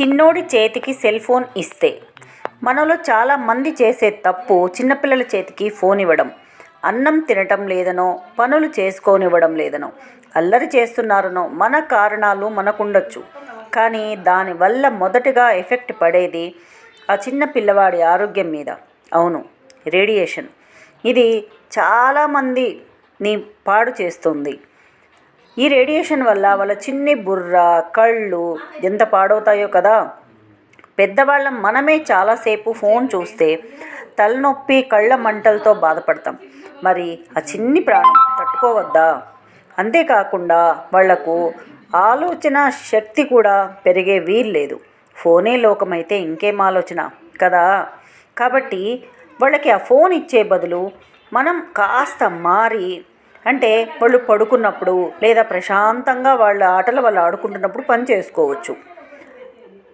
చిన్నోడి చేతికి cell phone ఇస్తే. మనలో చాలా మంది చేసే తప్పు చిన్నపిల్లల చేతికి ఫోన్ ఇవ్వడం. అన్నం తినటం లేదనో పనులు చేసుకోనివ్వడం లేదనో అల్లరి చేస్తున్నారనో మన కారణాలు మనకుండొచ్చు. కానీ దానివల్ల మొదటగా ఎఫెక్ట్ పడేది ఆ చిన్న పిల్లవాడి ఆరోగ్యం మీద. అవును రేడియేషన్. ఇది చాలామందిని పాడు చేస్తుంది. ఈ రేడియేషన్ వల్ల వాళ్ళ చిన్ని బుర్ర కళ్ళు ఎంత పాడవుతాయో కదా? పెద్దవాళ్ళం మనమే చాలాసేపు ఫోన్ చూస్తే తలనొప్పి కళ్ళ మంటలతో బాధపడతాం. మరి ఆ చిన్ని ప్రాణం తట్టుకోవద్దా? అంతేకాకుండా వాళ్ళకు ఆలోచన శక్తి కూడా పెరిగే వీల్లేదు ఫోనే లోకమైతే ఇంకేం ఆలోచన కదా? కాబట్టి వాళ్ళకి ఆ ఫోన్ ఇచ్చే బదులు మనం కాస్త మారి అంటే వాళ్ళు పడుకున్నప్పుడు లేదా ప్రశాంతంగా వాళ్ళ ఆటలు వాళ్ళు ఆడుకుంటున్నప్పుడు పని చేసుకోవచ్చు.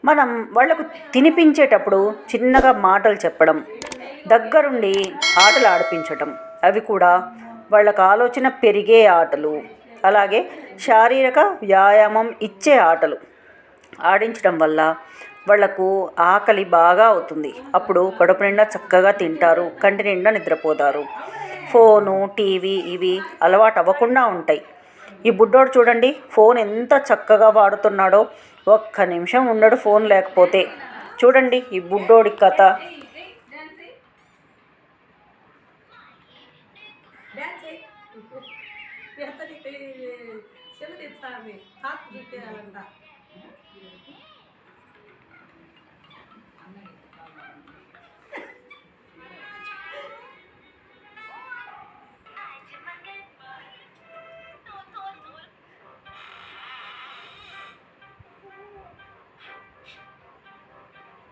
మనం వాళ్ళకు తినిపించేటప్పుడు చిన్నగా మాటలు చెప్పడం దగ్గరుండి ఆటలు ఆడిపించటం అవి కూడా వాళ్ళకు ఆలోచన పెరిగే ఆటలు అలాగే శారీరక వ్యాయామం ఇచ్చే ఆటలు ఆడించడం వల్ల వాళ్ళకు ఆకలి బాగా అవుతుంది. అప్పుడు కడుపు నిండా చక్కగా తింటారు కంటి నిండా నిద్రపోతారు. ఫోను టీవీ ఇవి అలవాటు అవ్వకుండా ఉంటాయి. ఈ బుడ్డోడు చూడండి ఫోన్ ఎంత చక్కగా వాడుతున్నాడో. ఒక్క నిమిషం ఉండడు ఫోన్ లేకపోతే. చూడండి ఈ బుడ్డోడి కథ.